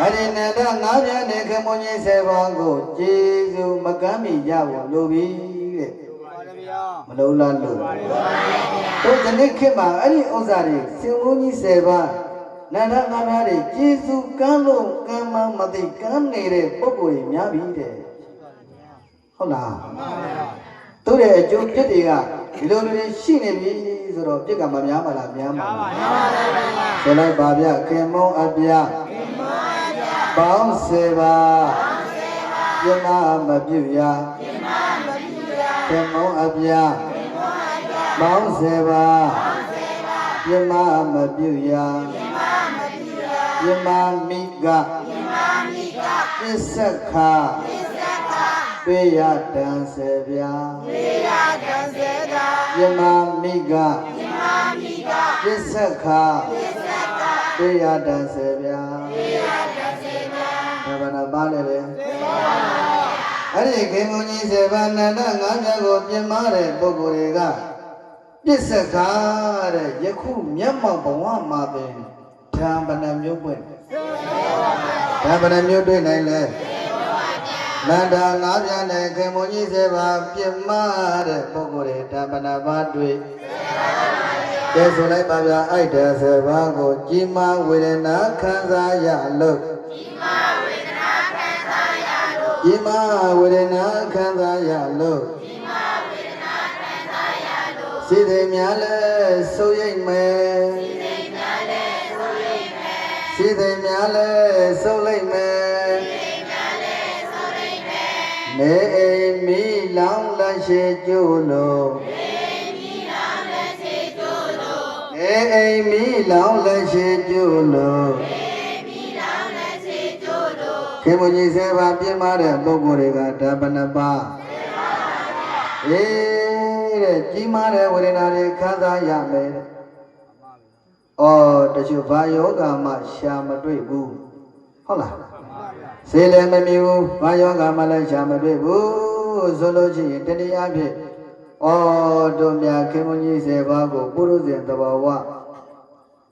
အရိနန္ဒငါးပြန်နေခမုန်ကြီးဆေပါးကိုကျေးဇူးမကမ်းမီရဖို့လိုပြီတဲ့ပါတယ်ဗျာမလုံးလားလို့တို့ဒီနေ့ခေတ်မှာအဲ့ဒီဥစ္စာတွေစင်မုန်ကြီးဆေပါးနန္ဒငါးများတွေကျေးဇူးကမ်းလို့ကမ်းမမသိကမ်းနေတဲ့ပုံကိုယ်ကြီးများပြီတဲ့ဟုတ်လားတို့ရဲ့အကျိုးပြစ်တွေကဒီလိုလိုတွေရှိနေပြီဆိုတော့ပြစ်ကမများပါလားများပါလားပါပါတယ်ဗျာဆိုလိုက်ပါဗျခင်မုံအပြ ပေါင်းစေပါပြမမပြုတ်ရခင်မုံအပြပေါင်းစေပါပြမမပြုတ်ရပြမမိကပစ္စခာပေယတံစေဗျာသေရကံစေတာပြမမိကပစ္စခာပေယတံစေဗျာဘာနာ ပါလဲလေအဲ့ဒီခေမုန်ကြီးစေဘာနန္ဒငါးချက်ကိုပြင်မာတဲ့ပုဂ္ဂိုလ်တွေကပစ္စခာတဲ့ယခုမျက်မှောက်ဘဝမှာပင်ဓမ္မဏမျိုးပွင့်ဓမ္မဏမျိုးတွေ့နိုင်လဲနန္ဒငါးပြားနဲ့ခေမုန်ကြီးစေဘာပြင်မာတဲ့ပုဂ္ဂိုလ်တွေဓမ္မဏဘာတွေ့ကဲဆိုလိုက်ပါဗျာအဲ့တဲ့စေဘာကိုကြီးမားဝေဒနာခံစားရလို့ ဒီမှာဝေဒနာခံစားရလို့ဒီမှာဝေဒနာခံစားရလို့စိတ်တွေများလဲစိုးရိမ်မယ်စိတ်တွေများလဲစိုးရိမ်မယ်စိတ်တွေများလဲစိုးရိမ်မယ်နေအိမ်မီလောင်လက်ရှိကျို့လို့နေအိမ်မီလောင်လက်ရှိကျို့လို့ ခေမကြီးစေပါပြင်းမာတဲ့ပုဂ္ဂိုလ်တွေကဓမ္မနပါအေးတဲ့ကြီးမားတဲ့ဝေဒနာတွေခံစားရမယ်တဲ့။အော်တချို့ဘာယောဂမှရှာမတွေ့ဘူး။ဟုတ်လား။စေလည်းမမြင်ဘူးဘာယောဂမှလည်းရှာမတွေ့ဘူးဆိုလို့ရှိရင်တနည်းအားဖြင့်အော်တို့မြခေမကြီးစေပါကိုပုရုဇဉ်တဘာဝ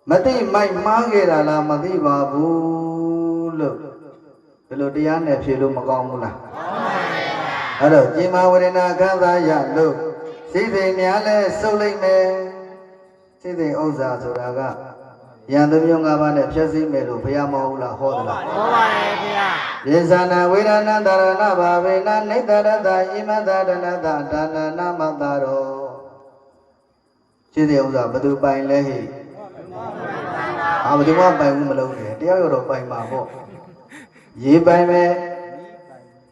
မသိမိုက်မှားခဲ့တာလားမသိပါဘူးလို့ ဘယ်လိုတရားနဲ့ဖြေလို့မကောင်းဘူးလားအဲ့တော့จิมဝရဏခံစားရလို့စိတ်စိမ်များလဲစုပ်လိုက်မယ်စိတ်စိမ်ဥစ္စာဆိုတာကယံသမယုံ၅ပါးနဲ့ဖြည့်ဆည်းမယ်လို့ဘုရားမဟုတ်လားဟောသလားဟောပါတယ်ဗျာယေသနာဝေဒနာတရဏဘာဝေနနိတရတဣမတရဏတဒါနနာမတရောစိတ်စိမ်ဥစ္စာဘယ်သူပိုင်လဲဟိအာဘယ်သူမှပိုင်ဘူးမလုပ်နဲ့တရားရတော့ပိုင်မှာပေါ့ ရေးပိုင်မယ်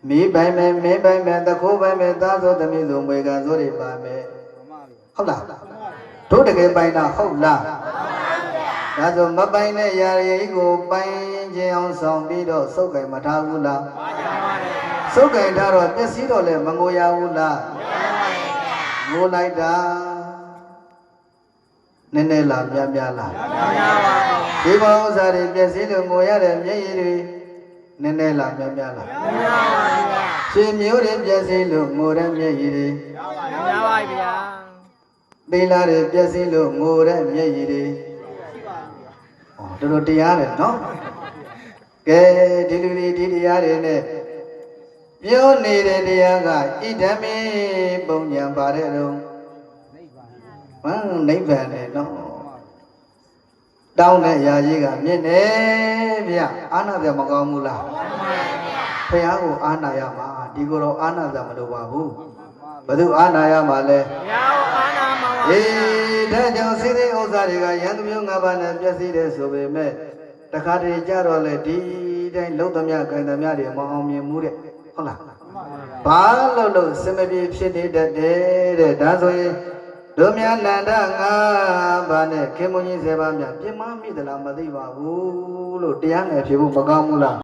မီးပိုင်မယ်မင်းပိုင်မယ်တခိုးပိုင်မယ်သားဆိုသမီးဆိုမွေကံဆိုတွေပါမယ်ဟုတ်လားတို့တကယ်ပိုင်တာဟုတ်လားဒါဆိုမပိုင်တဲ့ຢာရီကိုပိုင်ခြင်းအောင်ဆောင်ပြီးတော့စုပ်ကင်မထားဘူးလားစုပ်ကင်ထားတော့ပျက်စီးတော့လည်းမငိုရဘူးလားငိုလိုက်တာနည်းနည်းလားများများလားများပါဗျာဒီဘောဥစ္စာတွေပျက်စီးလို့ငိုရတဲ့မျက်ရည်တွေ နည်းနည်းလားများများလားများပါဗျာရှင်မျိုးတွေပျက်စီးလို့ငိုတဲ့မျက်ရည်တွေများပါဗျာသီလာတွေပျက်စီးလို့ငိုတဲ့မျက်ရည်တွေဟောတော်တော်တရားတယ်နော်ကဲဒီလူတွေဒီတရားတွေနဲ့ပြောနေတဲ့တရားကဣဒံမေပုံညာပါတဲ့တော့ဟမ်နိဗ္ဗာန်လေနော် တောင်းတဲ့ຢာကြီးကမြင့်နေဗျအာနာတယ်မကောင်းဘူးလားဖះကိုအာနာရမှာဒီကိုယ်တော့အာနာတယ်မလိုပါဘူးဘယ်သူအာနာရမှာလဲဘုရားကိုအာနာမှာပါအေးဒါကြောင့်စိတ်သိဥစ္စာတွေကယန္တမျိုး၅ပါးနဲ့ပြည့်စည်တယ်ဆိုပေမဲ့တခါတည်းကြတော့လေဒီတိုင်းလုံးသမျှခိုင်သမျှတွေမအောင်မြင်မှုတဲ့ဟုတ်လားဘာလို့လို့စမပြေဖြစ်နေတတ်တယ်တဲ့ဒါဆိုရင် တို့များနန္ဒ၅ပါးနဲ့ခေမုန်ကြီး၁၀ပါးများပြင်မမိသလားမသိပါဘူးလို့တရားနဲ့ဖြေဖို့မကောင်းဘူးလား